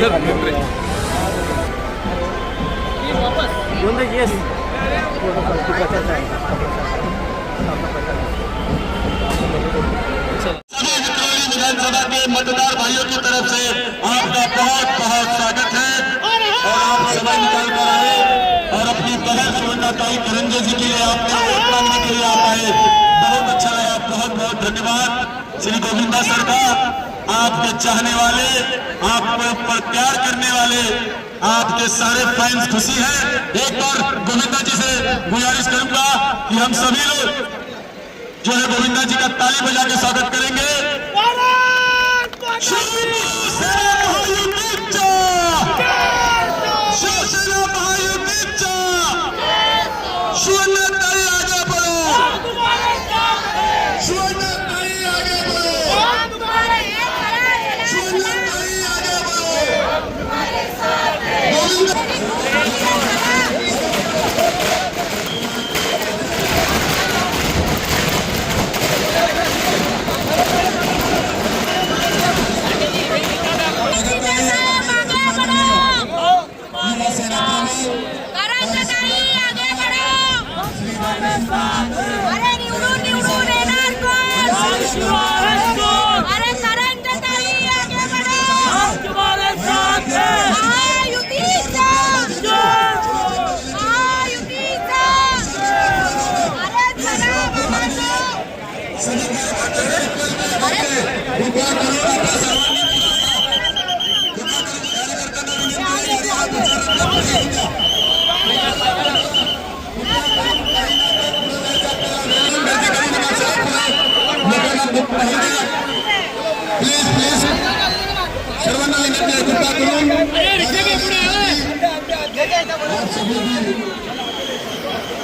Minute Vikhroli विधानसभा के मतदार भाइयों की तरफ़ से आपका बहुत बहुत स्वागत है और आप समय निकाल कर आए और अपनी बहन सुवर्णाताई करंजे जी के लिए आपने वोट मांगने के लिए आप आए बहुत अच्छा लगा बहुत बहुत धन्यवाद श्री गोविंदा सरकार आपके चाहने वाले आपके ऊपर प्यार करने वाले आपके सारे फैंस खुशी हैं। एक बार गोविंदा जी से गुजारिश करूँगा कि हम सभी लोग जो है गोविंदा जी का ताली बजा के स्वागत करेंगे।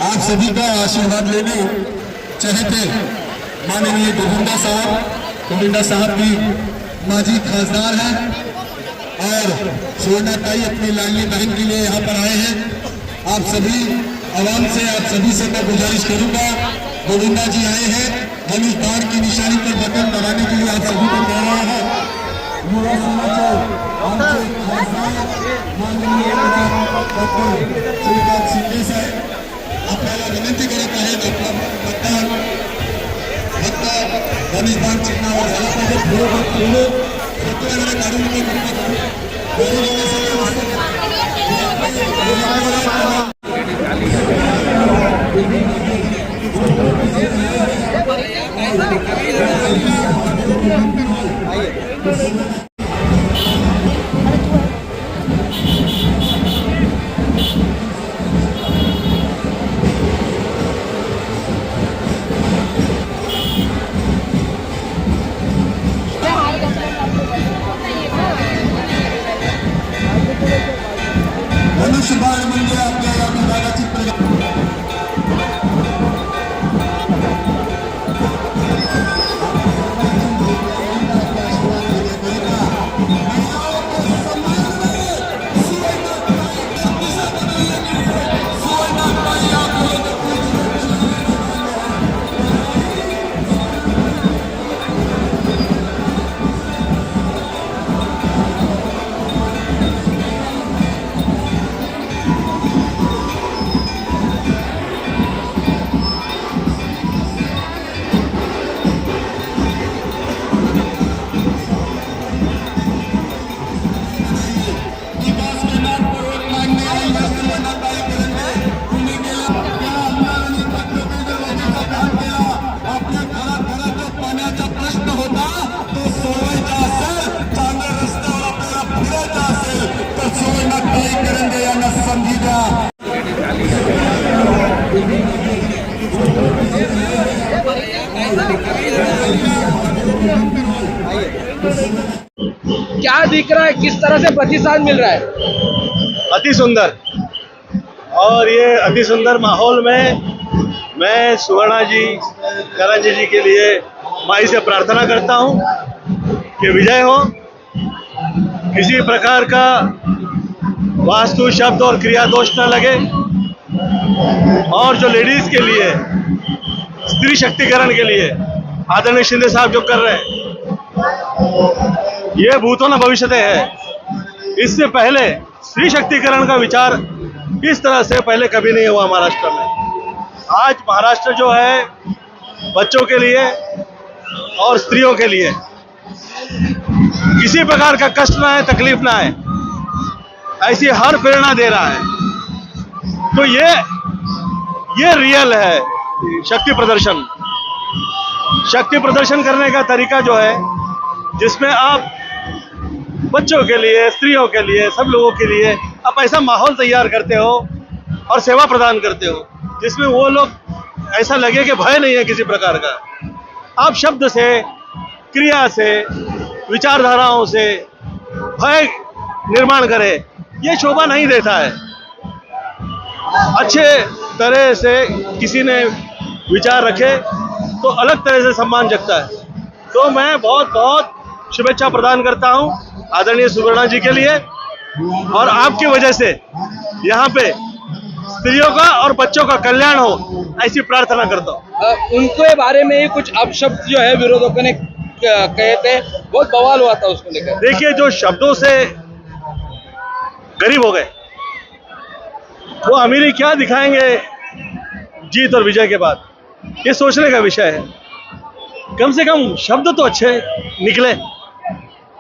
आप सभी का आशीर्वाद लेने चाहते माननीय गोविंदा साहब गोविंदा साहब भी माजी खासदार हैं और सुवर्णाताई अपनी लाडली बहन के लिए यहाँ पर आए हैं। आप सभी आवाम से, आप सभी से मैं गुजारिश करूँगा, गोविंदा जी आए हैं बाढ़ की निशानी पर बटन दबाने के लिए आप सभी को कह रहे हैं। युवा सेनेचे श्रीकांत शिंदे साहेब आपल्याला विनंती करत आहेत आपला मतदान फक्त धनुष बाण चिन्हावर झाला पाहिजे पुढे पुढे सत्याकडे काढून नका कृपा दिख रहा है? किस तरह से प्रतिसाद मिल रहा है? अति सुंदर। और ये अति सुंदर माहौल में मैं सुवर्णा जी, करण जी जी के लिए माई से प्रार्थना करता हूँ कि विजय हो। किसी प्रकार का वास्तु, शब्द और क्रिया दोष न लगे। और जो लेडीज़ के लिए, स्त्री शक्तिकरण के लिए आदरणीय शिंदे साहब जो कर रहे हैं ये भूतों न भविष्य है। इससे पहले स्त्री शक्तिकरण का विचार इस तरह से पहले कभी नहीं हुआ महाराष्ट्र में। आज महाराष्ट्र जो है, बच्चों के लिए और स्त्रियों के लिए। किसी प्रकार का कष्ट ना है तकलीफ़ ना है ऐसी हर प्रेरणा दे रहा है। तो ये ये रियल है शक्ति प्रदर्शन। शक्ति प्रदर्शन करने का तरीका जो है, जिसमें आप बच्चों के लिए, स्त्रियों के लिए, सब लोगों के लिए आप ऐसा माहौल तैयार करते हो और सेवा प्रदान करते हो, जिसमें वो लोग ऐसा लगे कि भय नहीं है किसी प्रकार का। आप शब्द से, क्रिया से, विचारधाराओं से भय निर्माण करें, ये शोभा नहीं देता है। अच्छे तरह से किसी ने विचार रखे तो अलग तरह से सम्मान जगता है। तो मैं बहुत बहुत शुभेच्छा प्रदान करता हूँ आदरणीय सुवर्णा जी के लिए और आपकी वजह से यहाँ पे स्त्रियों का और बच्चों का कल्याण हो ऐसी प्रार्थना करता हूँ। उनके बारे में ही कुछ अपशब्द जो है विरोधकों ने कहे थे बहुत बवाल हुआ था उसको लेकर। देखिए जो शब्दों से गरीब हो गए वो अमीरी क्या दिखाएँगे जीत और विजय के बाद? ये सोचने का विषय है। कम से कम शब्द तो अच्छे निकले।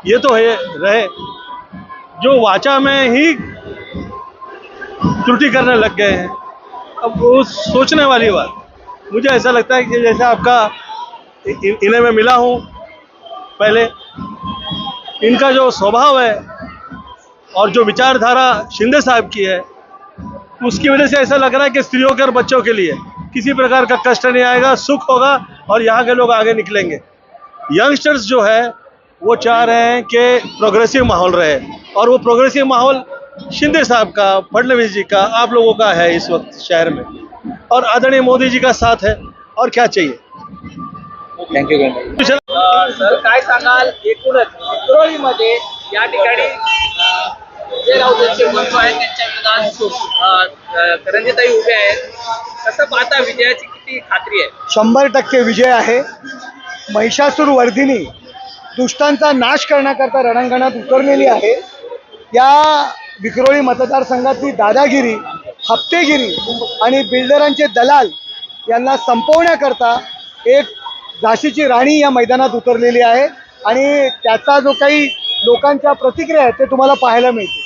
ये तो है, रहे। जो वाचा में ही त्रुटि करने लग गए हैं, अब वो सोचने वाली बात। मुझे ऐसा लगता है कि जैसे आपका इन्हें मैं मिला हूँ पहले, इनका जो स्वभाव है और जो विचारधारा शिंदे साहब की है, उसकी वजह से ऐसा लग रहा है कि स्त्रियों के और बच्चों के लिए किसी प्रकार का कष्ट नहीं आएगा, सुख होगा और यहाँ के लोग आगे निकलेंगे। यंगस्टर्स जो है वो चाह रहे हैं कि प्रोग्रेसिव माहौल रहे। और वो प्रोग्रेसिव माहौल शिंदे साहब का फडणवीस जी का आप लोगों का है इस वक्त शहर में। और आदरणीय मोदी जी का साथ है। और क्या चाहिए? थँक्यू सर काय सांगाल? एकूणच विक्रोळीमध्ये या ठिकाणी अ, विजय राऊतांचे बंधू आहेत त्यांच्या विरोधात करंजीताई उभे आहेत. कसं पाहता विजयाची किती खात्री आहे? शंभर टक्के विजय आहे. महिषासूर वर्धिनी दुष्टांचा नाश करण्याकरता रणांगणात उतरलेली आहे. या विक्रोळी मतदारसंघातली दादागिरी हप्तेगिरी आणि बिल्डरांचे दलाल यांना संपवण्याकरता एक झाशीची राणी या मैदानात उतरलेली आहे आणि त्याचा जो काही लोकांच्या प्रतिक्रिया आहेत ते तुम्हाला पाहायला मिळते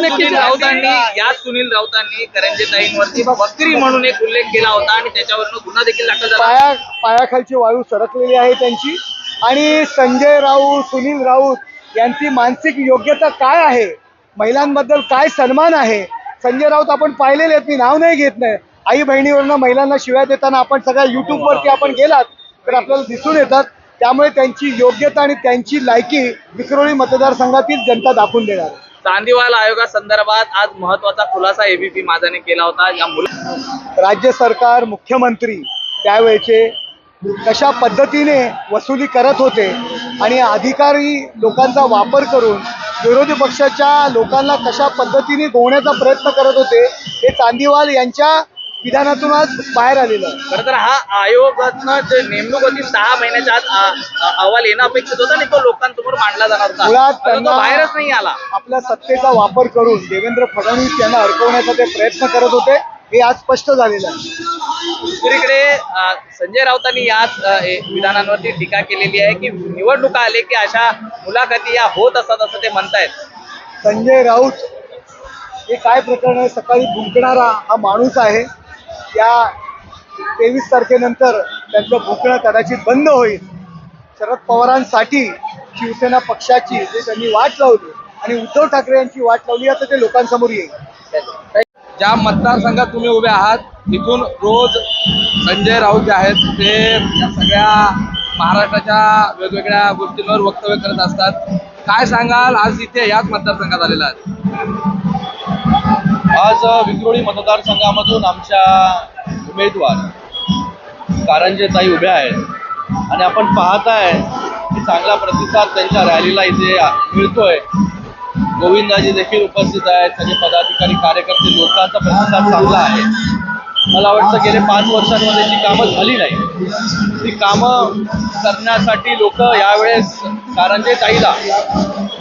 सुनील राऊतांनी या सुनील राऊतांनी करंजीताईंवरती बकरी म्हणून एक उल्लेख केला होता आणि त्याच्यावरनं गुन्हा देखील दाखल झाला. पाया पायाखालची वायू सरकलेली आहे त्यांची. आणि संजय राऊत सुनील राऊत यांची मानसिक योग्यता काय आहे? महिलांबद्दल काय सन्मान आहे? संजय राऊत आपण पाहिलेले आहेत मी नाव नाही घेत नाही. आई बहिणीवरनं महिलांना शिव्या देताना आपण सगळ्या युट्यूबवरती आपण गेलात तर आपल्याला दिसून येतात. त्यामुळे त्यांची योग्यता आणि त्यांची लायकी विक्रोळी मतदारसंघातील जनता दाखवून देणार. चांदीवाल आयोगासंदर्भात आज महत्त्वाचा खुलासा एबीपी माझाने केला होता. या मुला राज्य सरकार मुख्यमंत्री त्यावेळेचे कशा पद्धतीने वसुली करत होते आणि अधिकारी लोकांचा वापर करून विरोधी पक्षाच्या लोकांना कशा पद्धतीने गोवण्याचा प्रयत्न करत होते हे चांदीवाल यांच्या विधानातून आज बाहेर आलेलं आहे. खरं तर हा आयोगातनं जे नेमणूक होती सहा महिन्याच्या आत अहवाल येणं अपेक्षित होता आणि तो लोकांसमोर मांडला जाणार होता. मुळात त्यांना बाहेरच नाही आला. आपल्या सत्तेचा वापर करून देवेंद्र फडणवीस यांना अडकवण्याचा ते प्रयत्न करत होते. हे आज स्पष्ट झालेलं आहे. दुसरीकडे अ, संजय राऊतांनी याच अ, ए- विधानांवरती टीका केलेली आहे की निवडणुका आले की अशा मुलाखती या होत असतात असं ते म्हणतायत. संजय राऊत हे काय प्रकरण आहे? सकाळी भुंकणारा हा माणूस आहे. या तेवीस तारखेनंतर त्यांचं भुंकणं कदाचित बंद होईल. शरद पवारांसाठी शिवसेना पक्षाची जे त्यांनी वाट लावली आणि उद्धव ठाकरे यांची वाट लावली आता ते लोकांसमोर येईल. ज्या मतदारसंघात तुम्ही उभे आहात तिथून रोज संजय राऊत जे आहेत ते या सगळ्या महाराष्ट्राच्या वेगवेगळ्या गोष्टींवर वक्तव्य करत असतात. काय सांगाल? आज इथे याच मतदारसंघात आलेला आहे आज विक्रोळी मतदारसंघामधून आमच्या उमेदवार कारंजेताई उभ्या आहेत. आणि आपण पाहत आहे की चांगला प्रतिसाद त्यांच्या रॅलीला इथे मिळतोय. गोविंदाजी देखील उपस्थित आहेत. सगळे पदाधिकारी कार्यकर्ते लोकांचा प्रतिसाद चांगला आहे. मला वाटतं गेले पाच वर्षांमध्ये जी कामं झाली नाही. ती कामं करण्यासाठी लोक यावेळेस कारंजे ताईला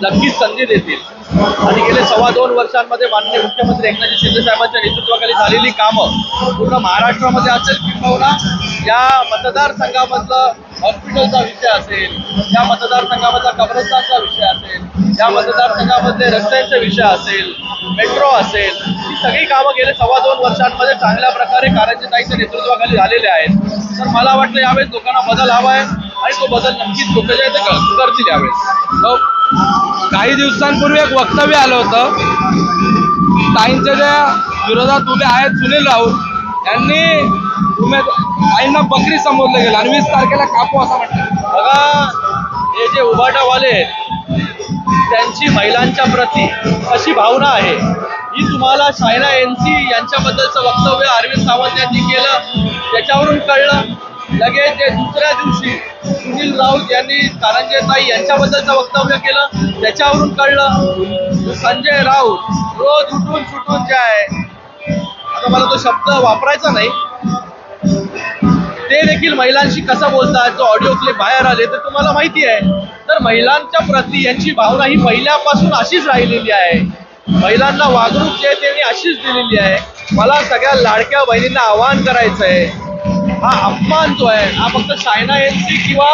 नक्कीच संधी देतील. आणि गेले सव्वा दोन वर्षांमध्ये माननीय मुख्यमंत्री एकनाथ शिंदे साहेबांच्या नेतृत्वाखाली झालेली कामं पूर्ण महाराष्ट्रामध्ये असेल किंबहुना या मतदारसंघामधलं हॉस्पिटलचा विषय असेल या मतदारसंघामधला कब्रस्तानचा विषय असेल या मतदारसंघामधले रस्त्यांचे विषय असेल मेट्रो असेल ही सगळी कामं गेले सव्वा दोन वर्षांमध्ये चांगल्या प्रकारे कारंजेताईच्या नेतृत्वाखाली झालेले आहेत. तर मला वाटतं यावेळेस लोकांना बदल हवा आहे आणि तो बदल नक्कीच लोक जे आहे ते करतील यावेळेस. हो. काही दिवसांपूर्वी एक वक्तव्य आलं होतं. ताईंच्या ज्या विरोधात उभे आहेत सुनील राऊत यांनी उमेद बकरी संबोधलं गेलं आणि वीस तारखेला कापू असं म्हटलं. बघा हे जे उभाटावाले त्यांची महिलांच्या प्रती अशी भावना आहे. ही तुम्हाला सायना एन सी यांच्याबद्दलचं वक्तव्य अरविंद सावंत यांनी केलं त्याच्यावरून कळलं. लगेच ते दुसऱ्या दिवशी सुनील राऊत यांनी कारंजेताई यांच्याबद्दलचं वक्तव्य केलं त्याच्यावरून कळलं. संजय राऊत रोज उठून सुटून जे आहे आता मला तो शब्द वापरायचा नाही ते देखील महिलांशी कसं बोलतात जो ऑडिओ क्लिप बाहेर आले तर तुम्हाला माहिती आहे. तर महिलांच्या प्रती यांची भावना ही पहिल्यापासून अशीच राहिलेली आहे. महिलांना वागणूक जी आहे त्यांनी अशीच दिलेली आहे. मला सगळ्या लाडक्या बहिणींना आवाहन करायचं आहे. हा अपमान जो आहे हा फक्त सायना एनसी किंवा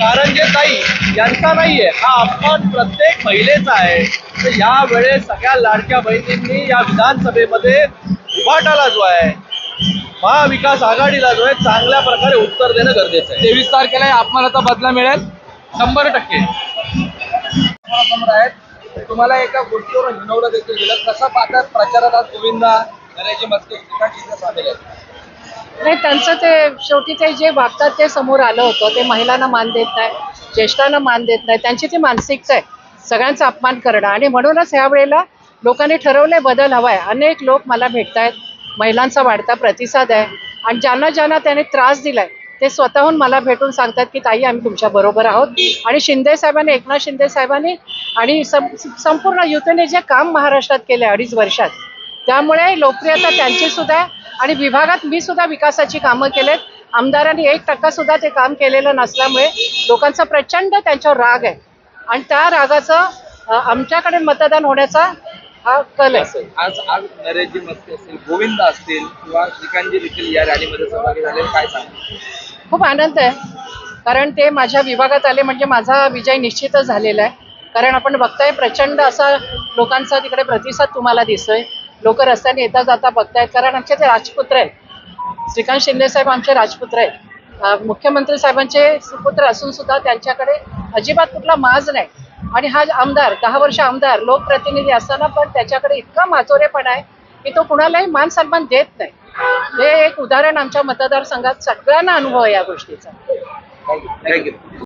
कारंजे ताई यांचा नाहीये हा अपमान प्रत्येक महिलेचा आहे. तर यावेळेस सगळ्या लाडक्या बहिणींनी या विधानसभेमध्ये उभाटाला जो आहे महाविकास आघाडीला जो आहे चांगल्या प्रकारे उत्तर देणं गरजेचं आहे. तेवीस तारखेला या अपमानाचा बदला मिळेल. शंभर टक्के. आहेत. तुम्हाला एका गोष्टीवर हिनवलं देखील गेलं. कसं पाहतात प्रचारात आज गोविंदा नरेजी मस्के नाही त्यांचं ते शेवटी ते जे वागतात ते समोर आलं होतं. ते महिलांना मान देत नाही ज्येष्ठांना मान देत नाही. त्यांची ती मानसिकता आहे. सगळ्यांचा अपमान करणं. आणि म्हणूनच ह्या वेळेला लोकांनी ठरवलंय बदल हवाय. अनेक लोक मला भेटत आहेत महिलांचा वाढता प्रतिसाद आहे. आणि ज्यांना ज्यांना त्याने त्रास दिलाय ते स्वतःहून मला भेटून सांगतात की ताई आम्ही तुमच्या बरोबर आहोत. आणि शिंदे साहेबांनी एकनाथ शिंदे साहेबांनी आणि संपूर्ण युतीने जे काम महाराष्ट्रात केले अडीच वर्षात त्यामुळे लोकप्रियता त्यांची सुद्धा आणि विभागात मी सुद्धा विकासाची कामं केलेत. आमदारांनी एक टक्का सुद्धा ते काम केलेलं नसल्यामुळे लोकांचा प्रचंड त्यांच्यावर राग आहे. आणि त्या रागाचं आमच्याकडे मतदान होण्याचा हा कल आहे आज आज नरेशजी मस्के असतील गोविंद असतील किंवा श्रीकांतजी देखील या रॅलीमध्ये सहभागी झाले काय सांगा खूप आनंद आहे. कारण ते माझ्या विभागात आले म्हणजे माझा विजय निश्चितच झालेला आहे. कारण आपण बघताय प्रचंड असा लोकांचा तिकडे प्रतिसाद तुम्हाला दिसतोय. लोक रस्त्याने येता जाता बघतायत कारण आमचे ते राजपुत्र आहेत. श्रीकांत शिंदे साहेब आमचे राजपुत्र आहेत. मुख्यमंत्री साहेबांचे सुपुत्र असून सुद्धा त्यांच्याकडे अजिबात कुठला माज नाही. आणि हा आमदार दहा वर्ष आमदार लोकप्रतिनिधी असताना पण त्याच्याकडे इतका माचोरेपणा आहे की तो कुणालाही मान सन्मान देत नाही. हे एक उदाहरण आमच्या मतदारसंघात सगळ्यांना अनुभव आहे या गोष्टीचा. थँक्यू